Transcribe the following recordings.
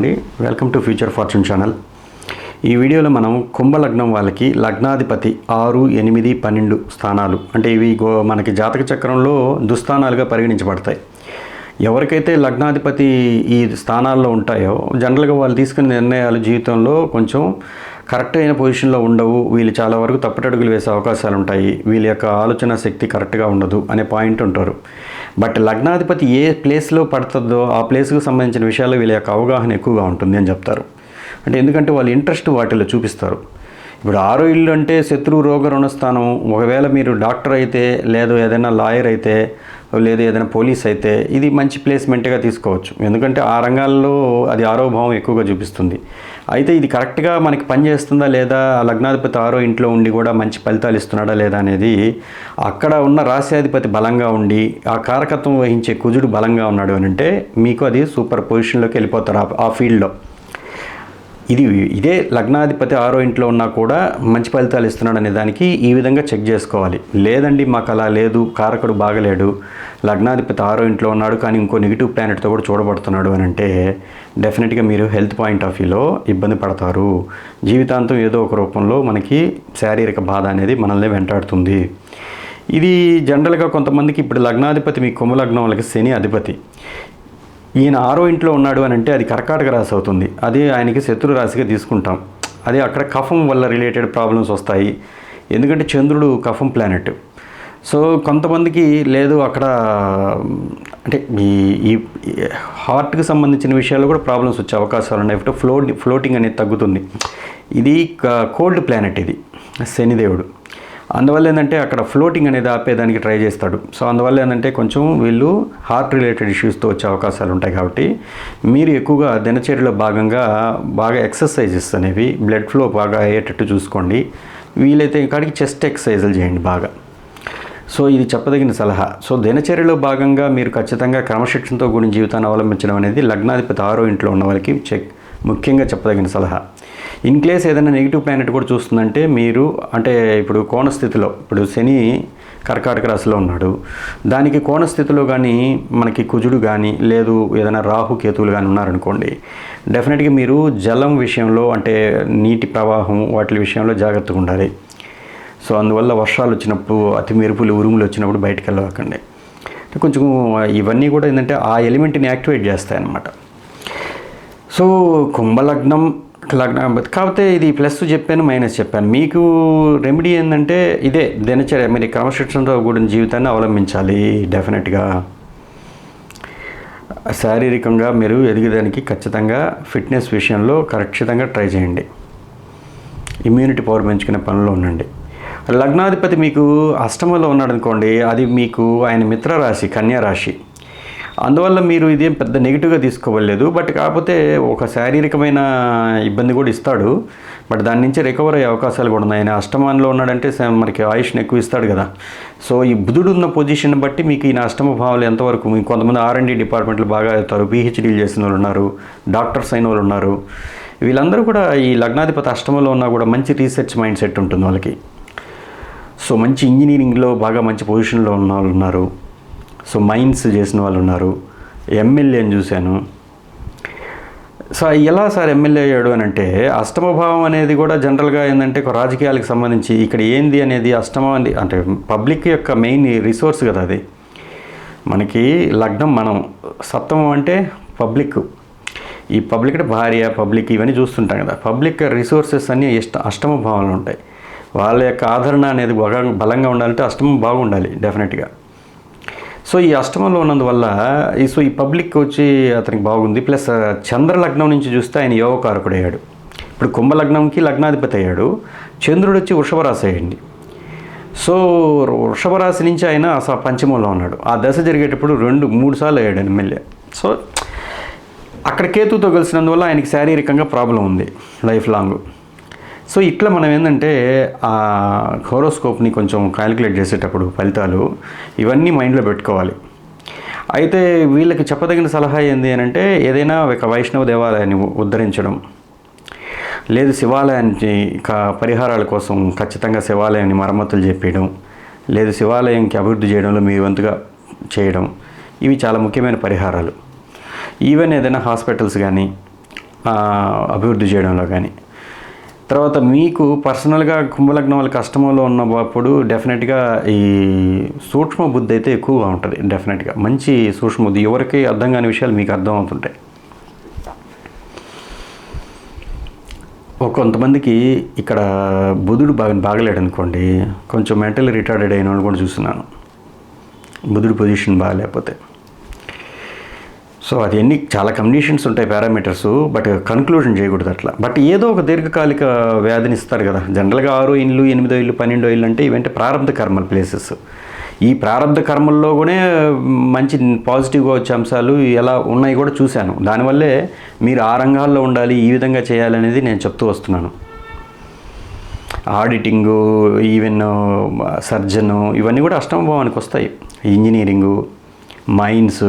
Welcome to future fortune channel ఈ వీడియోలో మనం కుంభలగ్నం వాళ్ళకి లగ్నాధిపతి ఆరు ఎనిమిది పన్నెండు స్థానాలు. అంటే ఇవి గో మనకి జాతక చక్రంలో దుస్థానాలుగా పరిగణించబడతాయి. ఎవరికైతే లగ్నాధిపతి ఈ స్థానాల్లో ఉంటాయో జనరల్గా వాళ్ళు తీసుకునే నిర్ణయాలు జీవితంలో కొంచెం కరెక్ట్ అయిన పొజిషన్లో ఉండవు. వీళ్ళు చాలా వరకు తప్పటడుగులు వేసే అవకాశాలు ఉంటాయి వీళ్ళ యొక్క ఆలోచన శక్తి కరెక్ట్గా ఉండదు అనే పాయింట్ ఉంటారు బట్ లగ్నాధిపతి ఏ ప్లేస్లో పడుతుందో ఆ ప్లేస్కు సంబంధించిన విషయాలు వీళ్ళ యొక్క అవగాహన ఎక్కువగా ఉంటుంది అని చెప్తారు. అంటే ఎందుకంటే వాళ్ళు ఇంట్రెస్ట్ వాటిలో చూపిస్తారు. ఇప్పుడు ఆరో ఇల్లు అంటే శత్రు రోగ రుణస్థానం. ఒకవేళ మీరు డాక్టర్ అయితే లేదు ఏదైనా లాయర్ అయితే లేదు ఏదైనా పోలీస్ అయితే ఇది మంచి ప్లేస్మెంట్గా తీసుకోవచ్చు. ఎందుకంటే ఆ రంగాల్లో అది ఆరో భావం ఎక్కువగా చూపిస్తుంది. అయితే ఇది కరెక్ట్గా మనకి పనిచేస్తుందా లేదా? లగ్నాధిపతి ఆరో ఇంట్లో ఉండి కూడా మంచి ఫలితాలు ఇస్తున్నాడా లేదా అనేది అక్కడ ఉన్న రాశ్యాధిపతి బలంగా ఉండి ఆ కారకత్వం వహించే కుజుడు బలంగా ఉన్నాడు అని అంటే మీకు అది సూపర్ పొజిషన్లోకి వెళ్ళిపోతారు ఆ- ఆ ఫీల్డ్లో. ఇది ఇదే లగ్నాధిపతి ఆరో ఇంట్లో ఉన్నా కూడా మంచి ఫలితాలు ఇస్తున్నాడు అనే దానికి ఈ విధంగా చెక్ చేసుకోవాలి. లేదండి మాకు అలా లేదు కారకుడు బాగలేడు లగ్నాధిపతి ఆరో ఇంట్లో ఉన్నాడు కానీ ఇంకో నెగిటివ్ ప్లానెట్తో కూడా చూడబడుతున్నాడు అని అంటే డెఫినెట్గా మీరు హెల్త్ పాయింట్ ఆఫ్ వ్యూలో ఇబ్బంది పడతారు. జీవితాంతం ఏదో ఒక రూపంలో మనకి శారీరక బాధ అనేది మనల్ని వెంటాడుతుంది. ఇది జనరల్గా కొంతమందికి ఇప్పుడు లగ్నాధిపతి మీ కుంభలగ్నం వాళ్ళకి శని అధిపతి. ఈయన ఆరో ఇంట్లో ఉన్నాడు అని అంటే అది కర్కాటక రాశి అవుతుంది. అది ఆయనకి శత్రు రాశిగా తీసుకుంటాం. అది అక్కడ కఫం వల్ల రిలేటెడ్ ప్రాబ్లమ్స్ వస్తాయి. ఎందుకంటే చంద్రుడు కఫం ప్లానెట్. సో కొంతమందికి లేదు అక్కడ అంటే ఈ ఈ హార్ట్కి సంబంధించిన విషయాల్లో కూడా ప్రాబ్లమ్స్ వచ్చే అవకాశాలు ఉన్నాయి. ఇప్పుడు ఫ్లో ఫ్లోటింగ్ అనేది తగ్గుతుంది. ఇది కోల్డ్ ప్లానెట్ ఇది శనిదేవుడు. అందువల్ల ఏంటంటే అక్కడ ఫ్లోటింగ్ అనేది ఆపేదానికి ట్రై చేస్తాడు. సో అందువల్ల ఏంటంటే కొంచెం వీళ్ళు హార్ట్ రిలేటెడ్ ఇష్యూస్తో వచ్చే అవకాశాలు ఉంటాయి కాబట్టి మీరు ఎక్కువగా దినచర్యలో భాగంగా బాగా ఎక్సర్సైజెస్ అనేవి బ్లడ్ ఫ్లో బాగా అయ్యేటట్టు చూసుకోండి. వీలైతే ఇక్కడికి చెస్ట్ ఎక్సర్సైజులు చేయండి బాగా. సో ఇది చెప్పదగిన సలహా. సో దినచర్యలో భాగంగా మీరు ఖచ్చితంగా క్రమశిక్షణతో కూడిన జీవితాన్ని అవలంబించడం అనేది లగ్నాధిపతి ఆరో ఇంట్లో ఉన్న వాళ్ళకి చెక్ ముఖ్యంగా చెప్పదగిన సలహా. ఇన్ కేస్ ఏదైనా నెగిటివ్ ప్లానెట్ కూడా చూస్తుందంటే మీరు అంటే ఇప్పుడు కోణ స్థితిలో ఇప్పుడు శని కర్కాటక రాశిలో ఉన్నాడు. దానికి కోణ స్థితిలో కానీ మనకి కుజుడు కానీ లేదు ఏదైనా రాహు కేతువులు కానీ ఉన్నారనుకోండి డెఫినెట్గా మీరు జలం విషయంలో అంటే నీటి ప్రవాహం వాటి విషయంలో జాగ్రత్తగా ఉండాలి. సో అందువల్ల వర్షాలు వచ్చినప్పుడు అతి మెరుపులు ఉరుములు వచ్చినప్పుడు బయటకు వెళ్ళకండి. కొంచెం ఇవన్నీ కూడా ఏంటంటే ఆ ఎలిమెంట్ని యాక్టివేట్ చేస్తాయి అన్నమాట సో కుంభలగ్నం లగ్నం కాకపోతే ఇది ప్లస్ చెప్పాను మైనస్ చెప్పాను. మీకు రెమెడీ ఏంటంటే ఇదే దినచర్య మీరు క్రమశిక్షణతో కూడిన జీవితాన్ని అవలంబించాలి డెఫినెట్గా. శారీరకంగా మీరు ఎదిగేదానికి ఖచ్చితంగా ఫిట్నెస్ విషయంలో ఖచ్చితంగా ట్రై చేయండి. ఇమ్యూనిటీ పవర్ పెంచుకునే పనిలో ఉండండి. లగ్నాధిపతి మీకు అష్టమంలో ఉన్నాడు అనుకోండి అది మీకు ఆయన మిత్రరాశి కన్యారాశి. రాశి అందువల్ల మీరు ఇదేం పెద్ద నెగిటివ్గా తీసుకోవలేదు బట్ కాకపోతే ఒక శారీరకమైన ఇబ్బంది కూడా ఇస్తాడు. బట్ దాని నుంచి రికవర్ అయ్యే అవకాశాలు కూడా ఉన్నాయి. ఆయన అష్టమంలో ఉన్నాడంటే మనకి ఆయుష్ని ఎక్కువ ఇస్తాడు కదా. సో ఈ బుధుడు ఉన్న పొజిషన్ బట్టి మీకు ఈయన అష్టమ భావాలు ఎంతవరకు మీకు కొంతమంది ఆర్ఎండి డిపార్ట్మెంట్లు బాగా అవుతారు పిహెచ్డీలు చేసిన వాళ్ళు ఉన్నారు డాక్టర్స్ అయిన వాళ్ళు ఉన్నారు. వీళ్ళందరూ కూడా ఈ లగ్నాధిపతి అష్టమంలో ఉన్నా కూడా మంచి రీసెర్చ్ మైండ్ సెట్ ఉంటుంది వాళ్ళకి. సో మంచి ఇంజనీరింగ్లో బాగా మంచి పొజిషన్లో ఉన్న వాళ్ళు ఉన్నారు. సో మైన్స్ చేసిన వాళ్ళు ఉన్నారు. ఎమ్మెల్యేని చూశాను. సో ఎలా సార్ ఎమ్మెల్యే అయ్యాడు అని అంటే అష్టమ భావం అనేది కూడా జనరల్గా ఏంటంటే ఒక రాజకీయాలకు సంబంధించి ఇక్కడ ఏంది అనేది అష్టమం అంటే పబ్లిక్ యొక్క మెయిన్ రిసోర్స్ కదా అది. మనకి లగ్నం మనం సప్తమం అంటే పబ్లిక్. ఈ పబ్లిక్ అంటే భార్య పబ్లిక్ ఇవన్నీ చూస్తుంటాం కదా. పబ్లిక్ రిసోర్సెస్ అన్నీ ఇష్ట అష్టమ భావంలో ఉంటాయి. వాళ్ళ యొక్క ఆదరణ అనేది బలంగా ఉండాలంటే అష్టమం బాగుండాలి డెఫినెట్గా. సో ఈ అష్టమంలో ఉన్నందువల్ల ఈ సో ఈ పబ్లిక్ వచ్చి అతనికి బాగుంది. ప్లస్ చంద్ర లగ్నం నుంచి చూస్తే ఆయన యోగకారకుడు అయ్యాడు ఇప్పుడు కుంభలగ్నంకి లగ్నాధిపతి అయ్యాడు. చంద్రుడు వచ్చి వృషభరాశి అయ్యండి సో వృషభరాశి నుంచి ఆయన అసలు పంచమంలో ఉన్నాడు. ఆ దశ జరిగేటప్పుడు రెండు మూడు సార్లు అయ్యాడు ఎమ్మెల్యే. సో అక్కడ కేతుతో కలిసినందువల్ల ఆయనకి శారీరకంగా ప్రాబ్లం ఉంది లైఫ్ లాంగ్. సో ఇట్లా మనం ఏంటంటే ఆ హోరోస్కోప్ని కొంచెం క్యాలిక్యులేట్ చేసేటప్పుడు ఫలితాలు ఇవన్నీ మైండ్లో పెట్టుకోవాలి. అయితే వీళ్ళకి చెప్పదగిన సలహా ఏంది అని అంటే ఏదైనా ఒక వైష్ణవ దేవాలయాన్ని ఉద్ధరించడం. లేదు శివాలయానికి పరిహారాల కోసం ఖచ్చితంగా శివాలయాన్ని మరమ్మతులు చెప్పేయడం. లేదు శివాలయంకి అభివృద్ధి చేయడంలో మీ వంతుగా చేయడం. ఇవి చాలా ముఖ్యమైన పరిహారాలు. ఈవెన్ ఏదైనా హాస్పిటల్స్ కానీ అభివృద్ధి చేయడంలో కానీ తర్వాత మీకు పర్సనల్గా కుంభలగ్నం వాళ్ళ కష్టంలో ఉన్నప్పుడు డెఫినెట్గా ఈ సూక్ష్మ బుద్ధి అయితే ఎక్కువగా ఉంటుంది డెఫినెట్గా మంచి సూక్ష్మ బుద్ధి. ఎవరికి అర్థం కాని విషయాలు మీకు అర్థం అవుతుంటాయి ఒక కొంతమందికి ఇక్కడ బుధుడు బాగా బాగలేడు అనుకోండి కొంచెం మెంటల్ రిటార్డెడ్ అయిన కూడా చూస్తున్నాను. బుధుడు పొజిషన్ బాగాలేకపోతే. సో అది ఎన్ని చాలా కండిషన్స్ ఉంటాయి పారామీటర్స్ బట్ కన్క్లూజన్ చేయకూడదు అట్లా. బట్ ఏదో ఒక దీర్ఘకాలిక వ్యాధిని ఇస్తారు కదా. జనరల్గా ఆరో ఇల్లు ఎనిమిదో ఇల్లు పన్నెండో ఇల్లు అంటే ఇవంటే ప్రారంభ కర్మల ప్లేసెస్ ఈ ప్రారంభ కర్మల్లో కూడా మంచి పాజిటివ్గా వచ్చే అంశాలు ఎలా ఉన్నాయి కూడా చూశాను. దానివల్లే మీరు ఆ రంగాల్లో ఉండాలి ఈ విధంగా చేయాలనేది నేను చెప్తూ వస్తున్నాను. ఆడిటింగు ఈవెన్ సర్జను ఇవన్నీ కూడా అష్టమ భావానికి వస్తాయి. ఇంజనీరింగు మైన్స్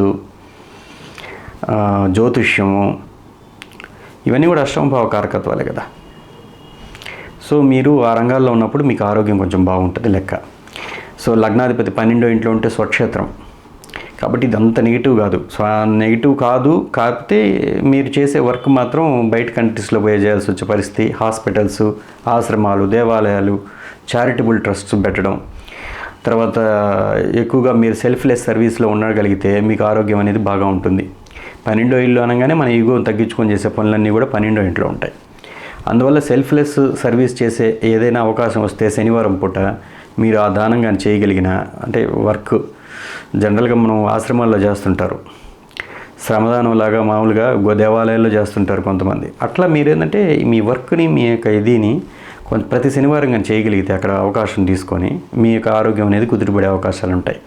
జ్యోతిష్యము ఇవన్నీ కూడా అష్టమభావ కారకత్వాలే కదా. సో మీరు ఆ రంగాల్లో ఉన్నప్పుడు మీకు ఆరోగ్యం కొంచెం బాగుంటుంది లెక్క. సో లగ్నాధిపతి పన్నెండో ఇంట్లో ఉంటే స్వక్షేత్రం. కాబట్టి ఇదంతా నెగిటివ్ కాదు. సో నెగిటివ్ కాదు కాకపోతే మీరు చేసే వర్క్ మాత్రం బయట కంట్రీస్లో పోయి చేయాల్సి వచ్చే పరిస్థితి. హాస్పిటల్స్ ఆశ్రమాలు దేవాలయాలు చారిటబుల్ ట్రస్ట్స్ పెట్టడం. తర్వాత ఎక్కువగా మీరు సెల్ఫ్లెస్ సర్వీస్లో ఉండగలిగితే మీకు ఆరోగ్యం అనేది బాగా ఉంటుంది. పన్నెండో ఇల్లు అనగానే మన ఈగో తగ్గించుకొని చేసే పనులన్నీ కూడా పన్నెండో ఇంట్లో ఉంటాయి. అందువల్ల సెల్ఫ్లెస్ సర్వీస్ చేసే ఏదైనా అవకాశం వస్తే శనివారం పూట మీరు ఆ దానం కానీ చేయగలిగిన అంటే వర్క్ జనరల్గా మనం ఆశ్రమాల్లో చేస్తుంటారు. శ్రమదానం లాగా మామూలుగా దేవాలయాల్లో చేస్తుంటారు కొంతమంది. అట్లా మీరేంటంటే మీ వర్క్ని మీ యొక్క ఇదిని కొంత ప్రతి శనివారం కానీ చేయగలిగితే అక్కడ అవకాశం తీసుకొని మీ యొక్క ఆరోగ్యం అనేది కుదిరిపడే అవకాశాలు ఉంటాయి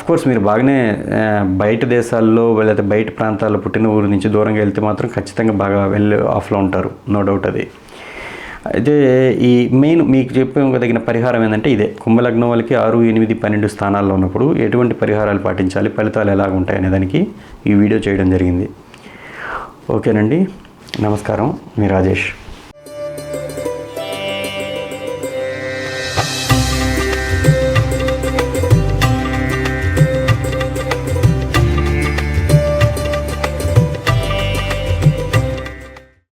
కోర్స్ మీరు బాగానే బయట దేశాల్లో లేకపోతే బయట ప్రాంతాల్లో పుట్టిన ఊరు నుంచి దూరంగా వెళ్తే మాత్రం ఖచ్చితంగా బాగా వెళ్ళి ఆఫ్లో ఉంటారు. నో డౌట్ అది. అయితే ఈ మెయిన్ మీకు చెప్పదగిన పరిహారం ఏంటంటే ఇదే. కుంభలగ్నం వాళ్ళకి ఆరు ఎనిమిది పన్నెండు స్థానాల్లో ఉన్నప్పుడు ఎటువంటి పరిహారాలు పాటించాలి? ఫలితాలు ఎలాగ ఉంటాయి అనే దానికి ఈ వీడియో చేయడం జరిగింది. ఓకేనండి. నమస్కారం. మీ రాజేష్.